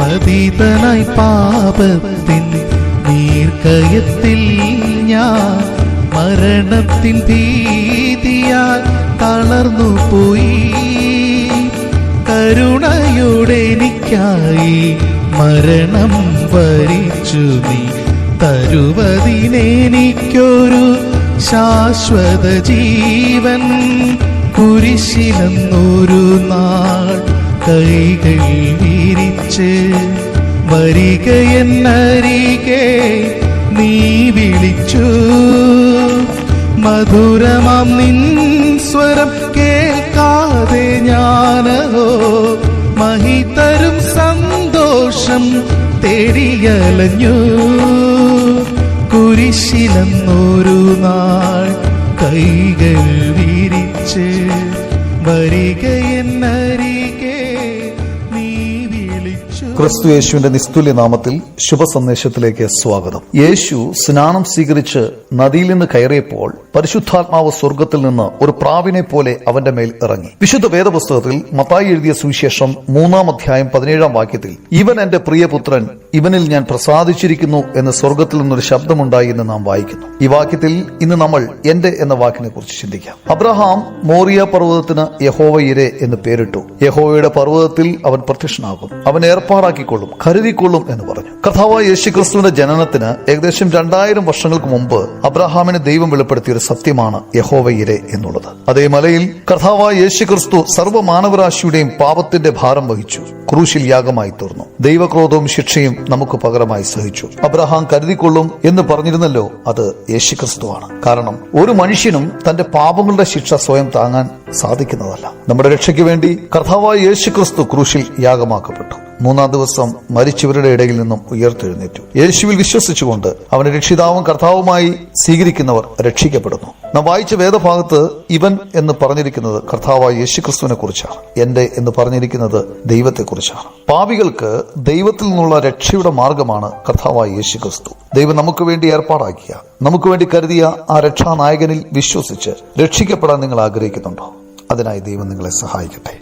പതിതനായി പാപത്തിൻ ദീർഘയത്തിൽ ഞാൻ മരണത്തിൻ ഭീതിയാൽ തളർന്നു പോയി. കരുണയോടെ എനിക്കായി മരണം വരിച്ചു നീ. തരുവതിനെനിക്കൊരു ശാശ്വത ജീവൻ കുരിശിലെന്നൊരു നാൾ കൈകൾ വിരിച്ച് വരിക എന്നരികെ നീ വിളിച്ചു. മധുരമാം നിൻ സ്വരം കേൾക്കാതെ ഞാനോ മഹിതരും സന്തോഷം തേടിയലഞ്ഞു. കുരിശിലെന്നൊരു നാൾ കൈകൾ വിരിച്ച് വരിക ക്രിസ്തു യേശുവിന്റെ നിസ്തുല്യ നാമത്തിൽ ശുഭ സന്ദേശത്തിലേക്ക് സ്വാഗതം. യേശു സ്നാനം സ്വീകരിച്ച് നദിയിൽ നിന്ന് കയറിയപ്പോൾ പരിശുദ്ധാത്മാവ് സ്വർഗത്തിൽ നിന്ന് ഒരു പ്രാവിനെ പോലെ അവന്റെ മേൽ ഇറങ്ങി. വിശുദ്ധ വേദപുസ്തകത്തിൽ മത്തായി എഴുതിയ സുവിശേഷം മൂന്നാം അധ്യായം പതിനേഴാം വാക്യത്തിൽ ഇവൻ എന്റെ പ്രിയപുത്രൻ ഇവനിൽ ഞാൻ പ്രസാദിച്ചിരിക്കുന്നു എന്ന് സ്വർഗത്തിൽ നിന്നൊരു ശബ്ദമുണ്ടായി എന്ന് നാം വായിക്കുന്നു. ഈ വാക്യത്തിൽ ഇന്ന് നമ്മൾ എന്റെ എന്ന വാക്കിനെ കുറിച്ച് ചിന്തിക്കാം. അബ്രഹാം മോറിയ പർവതത്തിന് യഹോവയിരെ എന്ന് പേരിട്ടു. യഹോവയുടെ പർവതത്തിൽ അവൻ പ്രത്യക്ഷനാകും. അവൻ ഏർപ്പാടാക്കിക്കൊള്ളും കരുതിക്കൊള്ളും എന്ന് പറഞ്ഞു. കഥാവായ യേശുക്രിസ്തുവിന്റെ ജനനത്തിന് ഏകദേശം രണ്ടായിരം വർഷങ്ങൾക്ക് മുമ്പ് അബ്രഹാമിന് ദൈവം വെളിപ്പെടുത്തിയ ഒരു സത്യമാണ് യഹോവയിലെ എന്നുള്ളത്. അതേ മലയിൽ കർത്താവായ യേശുക്രിസ്തു സർവമാനവരാശിയുടെയും പാപത്തിന്റെ ഭാരം വഹിച്ചു. ക്രൂശിൽ യാഗമായി തീർന്നു. ദൈവക്രോധവും ശിക്ഷയും നമുക്ക് പകരമായി സഹിച്ചു. അബ്രഹാം കരുതിക്കൊള്ളും എന്ന് പറഞ്ഞിരുന്നല്ലോ അത് യേശുക്രിസ്തുവാണ്. കാരണം ഒരു മനുഷ്യനും തന്റെ പാപങ്ങളുടെ ശിക്ഷ സ്വയം താങ്ങാൻ സാധിക്കുന്നതല്ല. നമ്മുടെ രക്ഷയ്ക്ക് വേണ്ടി കർത്താവായ യേശുക്രിസ്തു ക്രൂശിൽ യാഗമാക്കപ്പെട്ടു. മൂന്നാം ദിവസം മരിച്ചവരുടെ ഇടയിൽ നിന്നും ഉയർത്തെഴുന്നേറ്റു. യേശുവിൽ വിശ്വസിച്ചുകൊണ്ട് അവനെ രക്ഷിതാവും കർത്താവുമായി സ്വീകരിക്കുന്നവർ രക്ഷിക്കപ്പെടുന്നു. നാം വായിച്ച വേദഭാഗത്ത് ഇവൻ എന്ന് പറഞ്ഞിരിക്കുന്നത് കർത്താവായ യേശുക്രിസ്തുവിനെ കുറിച്ചാണ്. എന്റെ എന്ന് പറഞ്ഞിരിക്കുന്നത് ദൈവത്തെ കുറിച്ചാണ് പാപികൾക്ക് ദൈവത്തിൽ നിന്നുള്ള രക്ഷയുടെ മാർഗമാണ് കർത്താവായ യേശുക്രിസ്തു. ദൈവം നമുക്ക് വേണ്ടി ഏർപ്പാടാക്കിയ നമുക്ക് വേണ്ടി കരുതിയ ആ രക്ഷാനായകനിൽ വിശ്വസിച്ച് രക്ഷിക്കപ്പെടാൻ നിങ്ങൾ ആഗ്രഹിക്കുന്നുണ്ടോ? അതിനായി ദൈവം നിങ്ങളെ സഹായിക്കട്ടെ.